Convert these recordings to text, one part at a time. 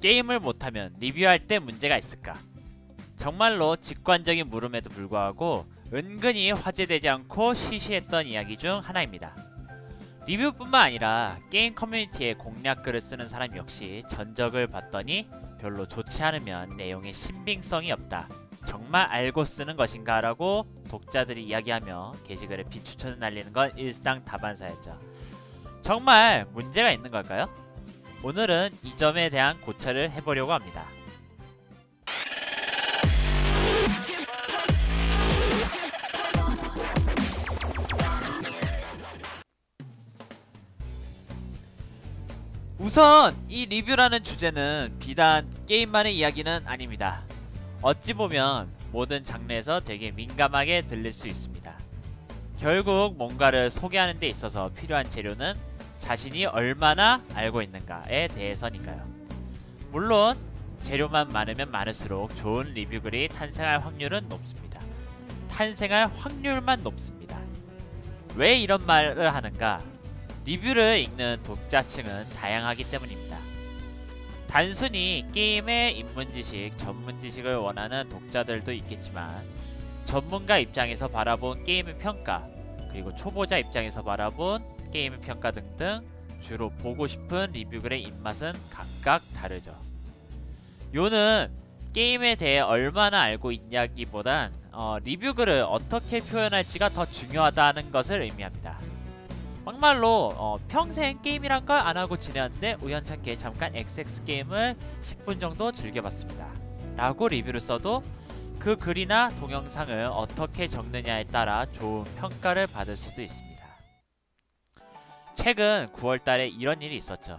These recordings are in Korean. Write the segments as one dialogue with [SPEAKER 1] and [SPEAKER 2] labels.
[SPEAKER 1] 게임을 못하면 리뷰할 때 문제가 있을까? 정말로 직관적인 물음에도 불구하고 은근히 화제되지 않고 시시했던 이야기 중 하나입니다. 리뷰뿐만 아니라 게임 커뮤니티에 공략글을 쓰는 사람 역시 전적을 봤더니 별로 좋지 않으면 내용에 신빙성이 없다. 정말 알고 쓰는 것인가 라고 독자들이 이야기하며 게시글에 비추천을 날리는 건 일상 다반사였죠. 정말 문제가 있는 걸까요? 오늘은 이 점에 대한 고찰을 해보려고 합니다. 우선 이 리뷰라는 주제는 비단 게임만의 이야기는 아닙니다. 어찌 보면 모든 장르에서 되게 민감하게 들릴 수 있습니다. 결국 뭔가를 소개하는 데 있어서 필요한 재료는 자신이 얼마나 알고 있는가에 대해서니까요. 물론 재료만 많으면 많을수록 좋은 리뷰글이 탄생할 확률은 높습니다. 탄생할 확률만 높습니다. 왜 이런 말을 하는가? 리뷰를 읽는 독자층은 다양하기 때문입니다. 단순히 게임의 입문지식, 전문지식을 원하는 독자들도 있겠지만 전문가 입장에서 바라본 게임의 평가 그리고 초보자 입장에서 바라본 게임의 평가 등등 주로 보고 싶은 리뷰글의 입맛은 각각 다르죠. 요는 게임에 대해 얼마나 알고 있냐기보단 어, 리뷰글을 어떻게 표현할지가 더 중요하다는 것을 의미합니다. 막말로 어, 평생 게임이란 걸 안하고 지내는데 우연찮게 잠깐 XX 게임을 10분 정도 즐겨봤습니다. 라고 리뷰를 써도 그 글이나 동영상을 어떻게 적느냐에 따라 좋은 평가를 받을 수도 있습니다. 최근 9월달에 이런 일이 있었죠.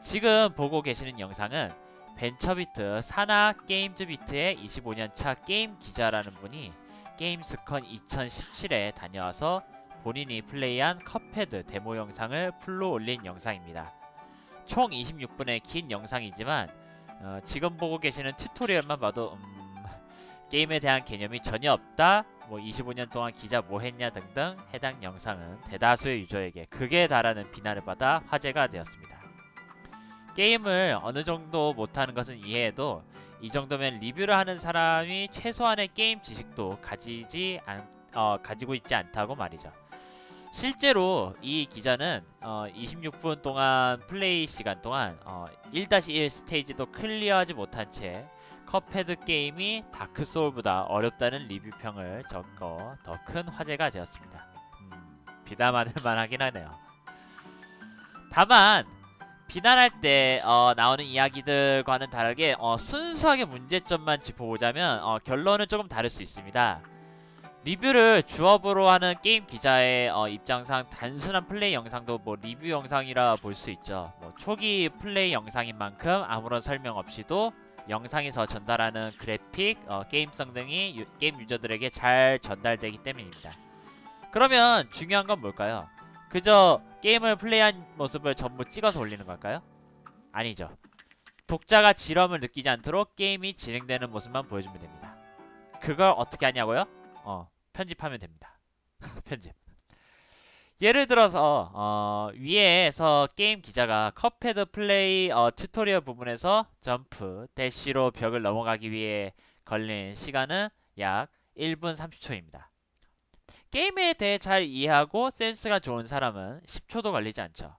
[SPEAKER 1] 지금 보고 계시는 영상은 벤처비트 사나 게임즈비트의 25년차 게임 기자라는 분이 게임스컨 2017에 다녀와서 본인이 플레이한 컵헤드 데모 영상을 풀로 올린 영상입니다. 총 26분의 긴 영상이지만 어, 지금 보고 계시는 튜토리얼만 봐도 음, 게임에 대한 개념이 전혀 없다 뭐 25년 동안 기자 뭐 했냐 등등 해당 영상은 대다수의 유저에게 극에 달하는 비난을 받아 화제가 되었습니다. 게임을 어느 정도 못하는 것은 이해해도 이 정도면 리뷰를 하는 사람이 최소한의 게임 지식도 가지지 않, 어, 가지고 있지 않다고 말이죠. 실제로 이 기자는 어, 26분 동안 플레이 시간 동안 어, 1-1 스테이지도 클리어하지 못한 채 컵헤드 게임이 다크소울보다 어렵다는 리뷰평을 적어 더 큰 화제가 되었습니다. 음, 비담하는 만하긴 하네요. 다만 비난할 때 어, 나오는 이야기들과는 다르게 어, 순수하게 문제점만 짚어보자면 어, 결론은 조금 다를 수 있습니다. 리뷰를 주업으로 하는 게임 기자의 어, 입장상 단순한 플레이 영상도 뭐 리뷰 영상이라 볼 수 있죠. 뭐 초기 플레이 영상인 만큼 아무런 설명 없이도 영상에서 전달하는 그래픽, 어, 게임성 등이 유, 게임 유저들에게 잘 전달되기 때문입니다. 그러면 중요한 건 뭘까요? 그저 게임을 플레이한 모습을 전부 찍어서 올리는 걸까요? 아니죠. 독자가 지럼을 느끼지 않도록 게임이 진행되는 모습만 보여주면 됩니다. 그걸 어떻게 하냐고요? 어, 편집하면 됩니다. 편집. 예를 들어서 어, 위에서 게임 기자가 컵헤드 플레이 어, 튜토리얼 부분에서 점프, 대쉬로 벽을 넘어가기 위해 걸린 시간은 약 1분 30초입니다. 게임에 대해 잘 이해하고 센스가 좋은 사람은 10초도 걸리지 않죠.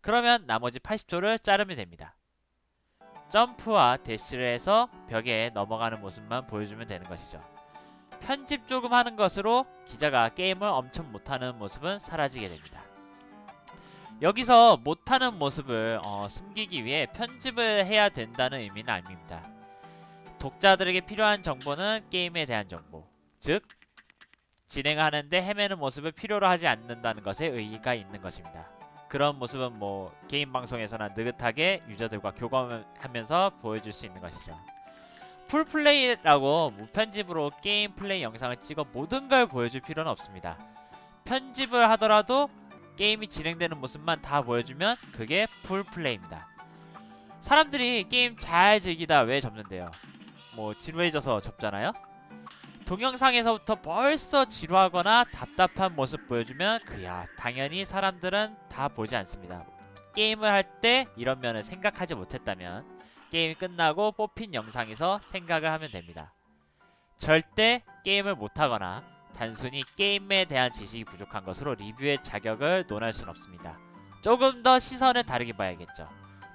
[SPEAKER 1] 그러면 나머지 80초를 자르면 됩니다. 점프와 대쉬를 해서 벽에 넘어가는 모습만 보여주면 되는 것이죠. 편집 조금 하는 것으로 기자가 게임을 엄청 못하는 모습은 사라지게 됩니다. 여기서 못하는 모습을 어, 숨기기 위해 편집을 해야 된다는 의미는 아닙니다. 독자들에게 필요한 정보는 게임에 대한 정보, 즉 진행하는데 헤매는 모습을 필요로 하지 않는다는 것에 의의가 있는 것입니다. 그런 모습은 뭐 게임 방송에서나 느긋하게 유저들과 교감하면서 보여줄 수 있는 것이죠. 풀플레이라고 무편집으로 게임 플레이 영상을 찍어 모든 걸 보여줄 필요는 없습니다. 편집을 하더라도 게임이 진행되는 모습만 다 보여주면 그게 풀플레이입니다. 사람들이 게임 잘 즐기다 왜 접는데요? 뭐 지루해져서 접잖아요? 동영상에서부터 벌써 지루하거나 답답한 모습 보여주면 그야 당연히 사람들은 다 보지 않습니다. 게임을 할 때 이런 면을 생각하지 못했다면 게임이 끝나고 뽑힌 영상에서 생각을 하면 됩니다. 절대 게임을 못하거나 단순히 게임에 대한 지식이 부족한 것으로 리뷰의 자격을 논할 수는 없습니다. 조금 더 시선을 다르게 봐야겠죠.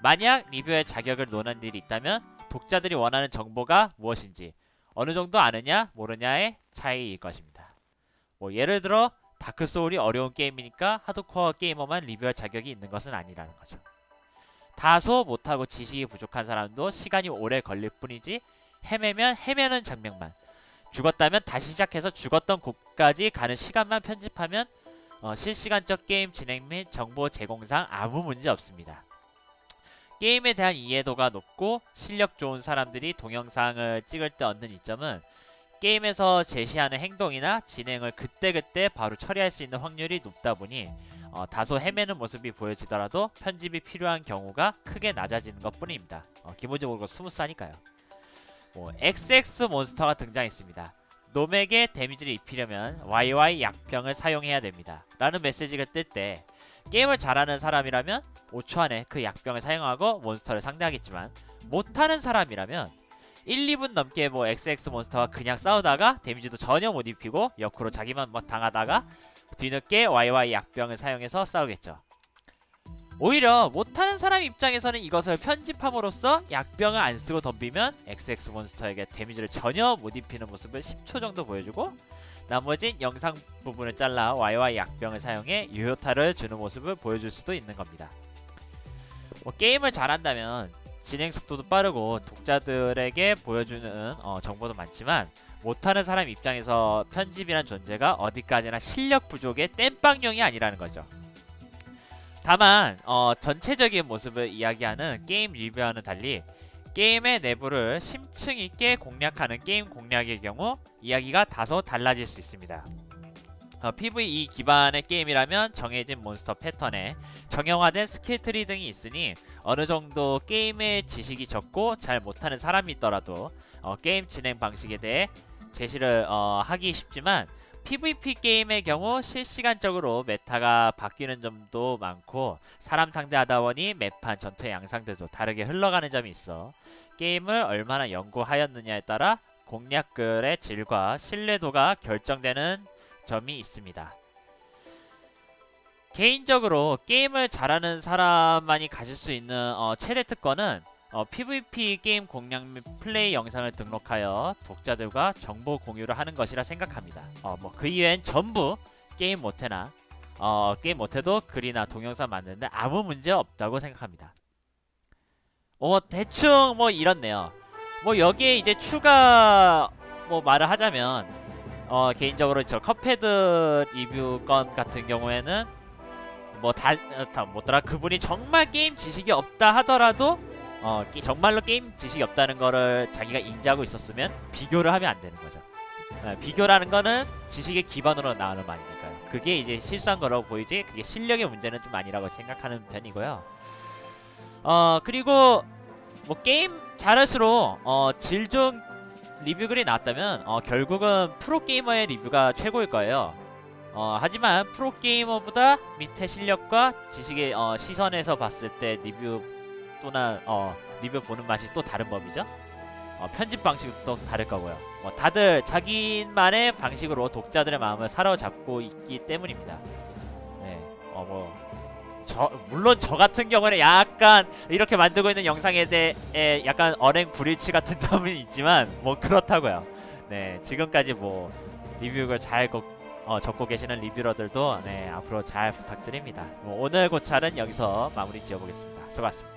[SPEAKER 1] 만약 리뷰의 자격을 논한 일이 있다면 독자들이 원하는 정보가 무엇인지 어느 정도 아느냐 모르냐의 차이일 것입니다. 뭐 예를 들어 다크 소울이 어려운 게임이니까 하드코어 게이머만 리뷰할 자격이 있는 것은 아니라는 거죠. 다소 못하고 지식이 부족한 사람도 시간이 오래 걸릴 뿐이지 헤매면 헤매는 장면만 죽었다면 다시 시작해서 죽었던 곳까지 가는 시간만 편집하면 어, 실시간적 게임 진행 및 정보 제공상 아무 문제 없습니다. 게임에 대한 이해도가 높고 실력 좋은 사람들이 동영상을 찍을 때 얻는 이점은 게임에서 제시하는 행동이나 진행을 그때그때 바로 처리할 수 있는 확률이 높다 보니 어, 다소 헤매는 모습이 보여지더라도 편집이 필요한 경우가 크게 낮아지는 것 뿐입니다. 어, 기본적으로 스무스하니까요. 뭐 XX 몬스터가 등장했습니다. 놈에게 데미지를 입히려면 YY 약병을 사용해야 됩니다. 라는 메시지가 뜰 때 게임을 잘하는 사람이라면 5초 안에 그 약병을 사용하고 몬스터를 상대하겠지만 못하는 사람이라면 1, 2분 넘게 뭐 XX 몬스터와 그냥 싸우다가 데미지도 전혀 못 입히고 역으로 자기만 뭐 당하다가 뒤늦게 YY 약병을 사용해서 싸우겠죠. 오히려 못하는 사람 입장에서는 이것을 편집함으로써 약병을 안 쓰고 덤비면 XX 몬스터에게 데미지를 전혀 못 입히는 모습을 10초 정도 보여주고 나머진 영상 부분을 잘라 YY 약병을 사용해 유효타를 주는 모습을 보여줄 수도 있는 겁니다. 뭐 게임을 잘한다면 진행 속도도 빠르고 독자들에게 보여주는 어, 정보도 많지만 못하는 사람 입장에서 편집이란 존재가 어디까지나 실력 부족의 땜빵용이 아니라는 거죠. 다만 어, 전체적인 모습을 이야기하는 게임 리뷰와는 달리 게임의 내부를 심층 있게 공략하는 게임 공략의 경우 이야기가 다소 달라질 수 있습니다. 어, PVE 기반의 게임이라면 정해진 몬스터 패턴에 정형화된 스킬트리 등이 있으니 어느 정도 게임의 지식이 적고 잘 못하는 사람이 있더라도 어, 게임 진행 방식에 대해 제시를 어, 하기 쉽지만 PVP 게임의 경우 실시간적으로 메타가 바뀌는 점도 많고 사람 상대하다 보니 매판 전투의 양상들도 다르게 흘러가는 점이 있어. 게임을 얼마나 연구하였느냐에 따라 공략글의 질과 신뢰도가 결정되는 점이 있습니다. 개인적으로 게임을 잘하는 사람만이 가질 수 있는 어, 최대 특권은 어, PVP 게임 공략 및 플레이 영상을 등록하여 독자들과 정보 공유를 하는 것이라 생각합니다. 어, 뭐 그 이외엔 전부 게임 못해나 어, 게임 못해도 글이나 동영상 만드는데 아무 문제 없다고 생각합니다. 어, 대충 뭐 이렇네요. 뭐 여기에 이제 추가 뭐 말을 하자면 어, 개인적으로 저 컵헤드 리뷰 건 같은 경우에는 뭐 다 다 뭐더라 그분이 정말 게임 지식이 없다 하더라도 어 게, 정말로 게임 지식이 없다는 거를 자기가 인지하고 있었으면 비교를 하면 안 되는 거죠. 어, 비교라는 거는 지식의 기반으로 나오는 말이니까요. 그게 이제 실수한 거라고 보이지 그게 실력의 문제는 좀 아니라고 생각하는 편이고요. 어 그리고 뭐 게임 잘할수록 어 질 좋은 리뷰 글이 나왔다면 어 결국은 프로게이머의 리뷰가 최고일 거예요. 어, 하지만 프로게이머보다 밑에 실력과 지식의 어, 시선에서 봤을 때 리뷰 또나 어, 리뷰 보는 맛이 또 다른 법이죠. 어, 편집 방식도 다를 거고요. 뭐 다들 자기만의 방식으로 독자들의 마음을 사로잡고 있기 때문입니다. 네, 어 뭐. 저 물론 저 같은 경우는 약간 이렇게 만들고 있는 영상에 대해 약간 언행 불일치 같은 점은 있지만 뭐 그렇다고요. 네 지금까지 뭐 리뷰를 잘 거, 어, 적고 계시는 리뷰러들도 네 앞으로 잘 부탁드립니다. 뭐 오늘 고찰은 여기서 마무리 지어보겠습니다. 수고하셨습니다.